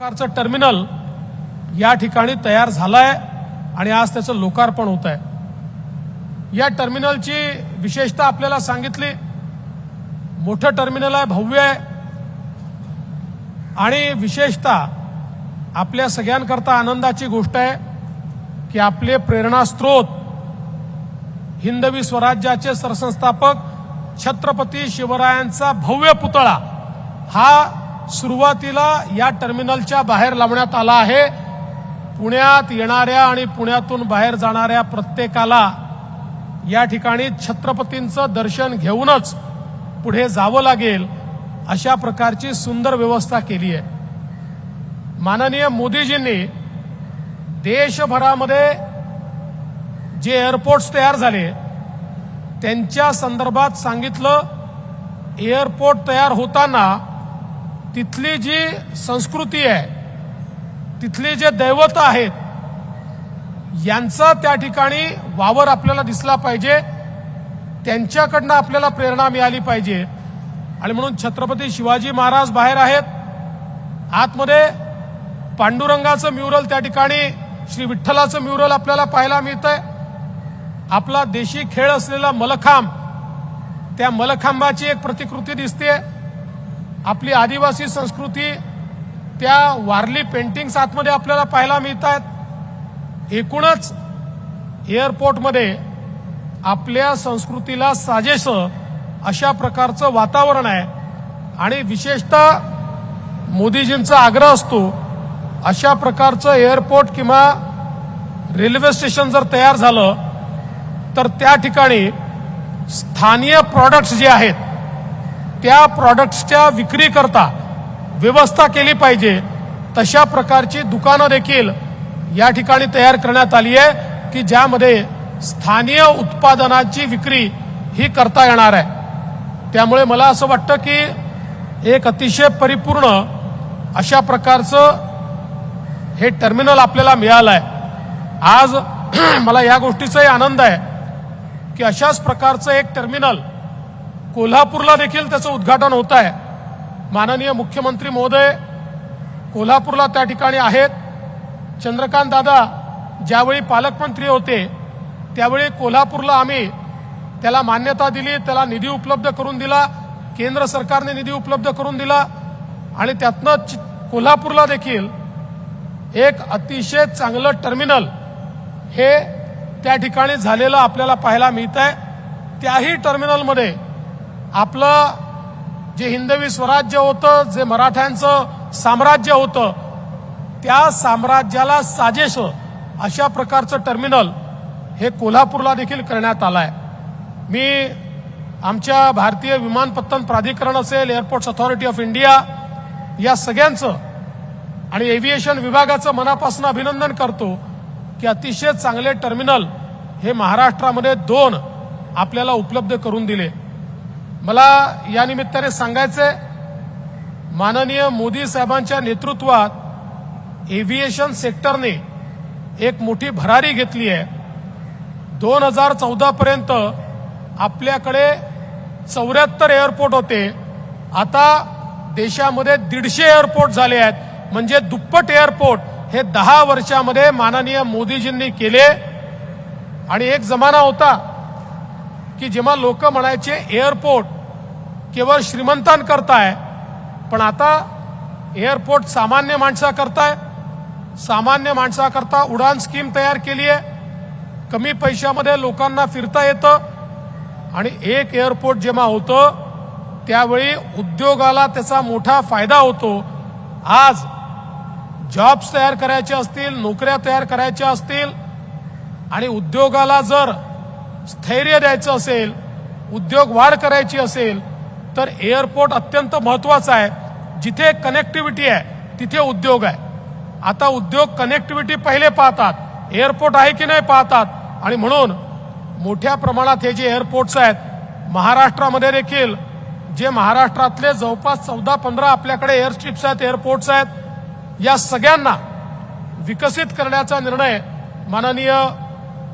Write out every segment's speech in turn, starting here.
प्रकारचं टर्मिनल या ठिकाणी तयार झालं आहे आणि आज त्याचं लोकार्पण होत आहे या टर्मिनलची विशेषता आपल्याला सांगितली. मोठं टर्मिनल आहे भव्य आहे. आणि विशेषतः आपल्या सगळ्यांकरता आनंदाची गोष्ट आहे की आपले प्रेरणास्त्रोत हिंदवी स्वराज्याचे सरसंस्थापक छत्रपती शिवरायांचा भव्य पुतळा हा सुरुवातीला या टर्मिनलच्या बाहेर लावण्यात आला आहे. पुण्यात येणाऱ्या आणि पुण्यातून बाहेर जाणाऱ्या प्रत्येकाला या ठिकाणी छत्रपतींचं दर्शन घेऊनच पुढे जावं लागेल अशा प्रकारची सुंदर व्यवस्था केली आहे. माननीय मोदीजींनी देशभरामध्ये जे एअरपोर्ट्स तयार झाले त्यांच्या संदर्भात सांगितलं एअरपोर्ट तयार होताना तिथली जी संस्कृती आहे तिथली जे दैवत आहेत यांचा त्या ठिकाणी वावर आपल्याला दिसला पाहिजे. त्यांच्याकडनं आपल्याला प्रेरणा मिळाली पाहिजे. आणि म्हणून छत्रपती शिवाजी महाराज बाहेर आहेत. आतमध्ये पांडुरंगाचं म्युरल त्या ठिकाणी श्री विठ्ठलाचं म्युरल आपल्याला पाहायला मिळतंय. आपला देशी खेळ असलेला मलखांब त्या मलखांबाची एक प्रतिकृती दिसते आपली आदिवासी संस्कृती त्या वारली पेंटिंग्स आतमध्ये आपल्याला पाहायला मिळत आहेत एकूणच एअरपोर्टमध्ये आपल्या संस्कृतीला साजेस अशा प्रकारचं वातावरण आहे. आणि विशेषतः मोदीजींचा आग्रह असतो अशा प्रकारचं एअरपोर्ट किंवा रेल्वे स्टेशन जर तयार झालं तर त्या ठिकाणी स्थानीय प्रॉडक्ट्स जे आहेत त्या प्रॉडक्ट्सच्या विक्रीकरता व्यवस्था केली पाहिजे. तशा प्रकारची दुकानं देखील या ठिकाणी तयार करण्यात आली आहे की ज्यामध्ये स्थानीय उत्पादनाची विक्री ही करता येणार आहे. त्यामुळे मला असं वाटतं की एक अतिशय परिपूर्ण अशा प्रकारचं हे टर्मिनल आपल्याला मिळालं आहे. आज मला या गोष्टीचाही आनंद आहे की अशाच प्रकारचं एक टर्मिनल कोल्हापूरला देखील त्याचं उद्घाटन होत आहे. माननीय मुख्यमंत्री महोदय कोल्हापूरला त्या ठिकाणी आहेत. चंद्रकांत दादा ज्यावेळी पालकमंत्री होते त्यावेळी कोल्हापूरला आम्ही त्याला मान्यता दिली त्याला निधी उपलब्ध करून दिला केंद्र सरकारने निधी उपलब्ध करून दिला आणि त्यातनं चि- कोल्हापूरला देखील एक अतिशय चांगलं टर्मिनल हे त्या ठिकाणी झालेलं आपल्याला पाहायला मिळत आहे त्याही टर्मिनलमध्ये आपलं जे हिंदवी स्वराज्य होतं जे मराठ्यांचं साम्राज्य होतं त्या साम्राज्याला साजेस अशा प्रकारचं टर्मिनल हे कोल्हापूरला देखील करण्यात आलं आहे मी आमच्या भारतीय विमानपत्तन प्राधिकरण असेल एअरपोर्ट्स अथॉरिटी ऑफ इंडिया या सगळ्यांचं आणि एव्हिएशन विभागाचं मनापासून अभिनंदन करतो की अतिशय चांगले टर्मिनल हे महाराष्ट्रामध्ये दोन आपल्याला उपलब्ध करून दिले. मला या निमित्ताने सांगायचंय माननीय मोदी साहेबांच्या नेतृत्वात एव्हिएशन सेक्टरने एक मोठी भरारी घेतली आहे. दोन हजार चौदा पर्यंत आपल्याकडे चौऱ्याहत्तर एअरपोर्ट होते. आता देशामध्ये दीडशे एअरपोर्ट झाले आहेत. म्हणजे दुप्पट एअरपोर्ट हे दहा वर्षामध्ये माननीय मोदीजींनी केले. आणि एक जमाना होता की जेव्हा लोक म्हणायचे एअरपोर्ट केवळ श्रीमंतांकरताय पण आता एअरपोर्ट सामान्य माणसाकरताय सामान्य माणसाकरता उडान स्कीम तयार केली आहे कमी पैशामध्ये लोकांना फिरता येतं आणि एक एअरपोर्ट जेव्हा होतं त्यावेळी उद्योगाला त्याचा मोठा फायदा होतो. आज जॉब्स तयार करायचे असतील नोकऱ्या तयार करायच्या असतील आणि उद्योगाला जर स्थैर्य द्यायचं असेल उद्योग वाढ करायची असेल तर एअरपोर्ट अत्यंत महत्त्वाचा आहे. जिथे कनेक्टिव्हिटी आहे तिथे उद्योग आहे. आता उद्योग कनेक्टिव्हिटी पहिले पाहतात. एअरपोर्ट आहे की नाही पाहतात. आणि म्हणून मोठ्या प्रमाणात हे जे एअरपोर्ट्स आहेत महाराष्ट्रामध्ये देखील जे महाराष्ट्रातले जवळपास चौदा पंधरा आपल्याकडे एअरस्ट्रिप्स आहेत एअरपोर्ट्स आहेत या सगळ्यांना विकसित करण्याचा निर्णय माननीय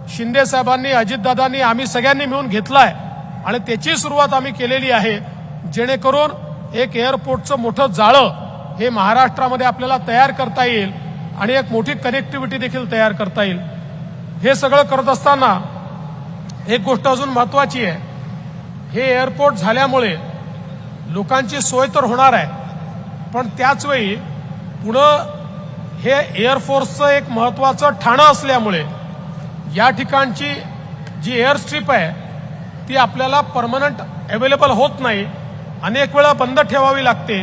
शिंदे साहेबांनी अजितदादांनी आम्ही सगळ्यांनी मिळून घेतलाय आणि त्याची सुरुवात आम्ही केलेली आहे. जेणेकरून एक एअरपोर्टचं मोठं जाळं हे महाराष्ट्रामध्ये आपल्याला तयार करता येईल आणि एक मोठी कनेक्टिव्हिटी देखील तयार करता येईल. हे सगळं करत असताना एक गोष्ट अजून महत्वाची आहे. हे एअरपोर्ट झाल्यामुळे लोकांची सोय तर होणार आहे पण त्याचवेळी पुढं हे एअरफोर्सचं एक महत्वाचं ठाणं असल्यामुळे या ठिकाणची जी एअर स्ट्रीप आहे ती आपल्याला परमनंट अवेलेबल होत नाही. अनेक वेळा बंद ठेवावी लागते.